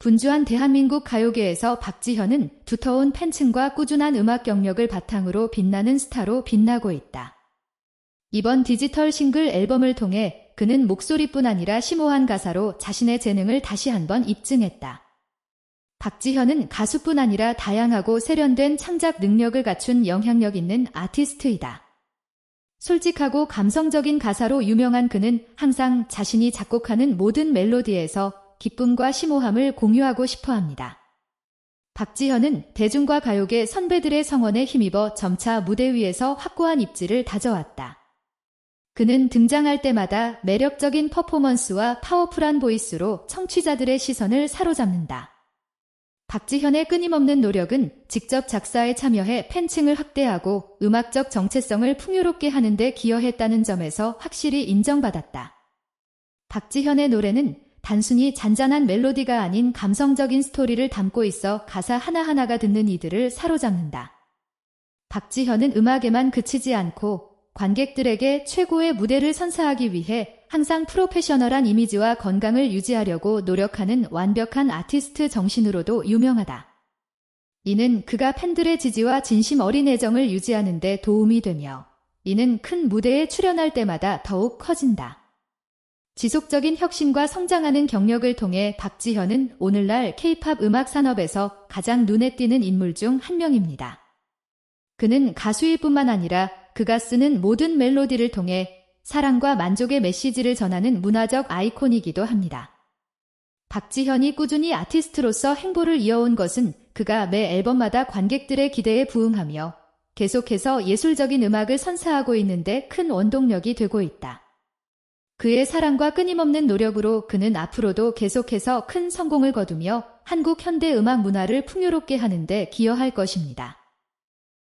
분주한 대한민국 가요계에서 박지현은 두터운 팬층과 꾸준한 음악 경력을 바탕으로 빛나는 스타로 빛나고 있다. 이번 디지털 싱글 앨범을 통해 그는 목소리뿐 아니라 심오한 가사로 자신의 재능을 다시 한번 입증했다. 박지현은 가수뿐 아니라 다양하고 세련된 창작 능력을 갖춘 영향력 있는 아티스트이다. 솔직하고 감성적인 가사로 유명한 그는 항상 자신이 작곡하는 모든 멜로디에서 기쁨과 심오함을 공유하고 싶어 합니다. 박지현은 대중과 가요계 선배들의 성원에 힘입어 점차 무대 위에서 확고한 입지를 다져왔다. 그는 등장할 때마다 매력적인 퍼포먼스와 파워풀한 보이스로 청취자들의 시선을 사로잡는다. 박지현의 끊임없는 노력은 직접 작사에 참여해 팬층을 확대하고 음악적 정체성을 풍요롭게 하는 데 기여했다는 점에서 확실히 인정받았다. 박지현의 노래는 단순히 잔잔한 멜로디가 아닌 감성적인 스토리를 담고 있어 가사 하나하나가 듣는 이들을 사로잡는다. 박지현은 음악에만 그치지 않고 관객들에게 최고의 무대를 선사하기 위해 항상 프로페셔널한 이미지와 건강을 유지하려고 노력하는 완벽한 아티스트 정신으로도 유명하다. 이는 그가 팬들의 지지와 진심 어린 애정을 유지하는 데 도움이 되며 이는 큰 무대에 출연할 때마다 더욱 커진다. 지속적인 혁신과 성장하는 경력을 통해 박지현은 오늘날 케이팝 음악 산업에서 가장 눈에 띄는 인물 중 한 명입니다. 그는 가수일 뿐만 아니라 그가 쓰는 모든 멜로디를 통해 사랑과 만족의 메시지를 전하는 문화적 아이콘이기도 합니다. 박지현이 꾸준히 아티스트로서 행보를 이어온 것은 그가 매 앨범마다 관객들의 기대에 부응하며 계속해서 예술적인 음악을 선사하고 있는데 큰 원동력이 되고 있다. 그의 사랑과 끊임없는 노력으로 그는 앞으로도 계속해서 큰 성공을 거두며 한국 현대 음악 문화를 풍요롭게 하는데 기여할 것입니다.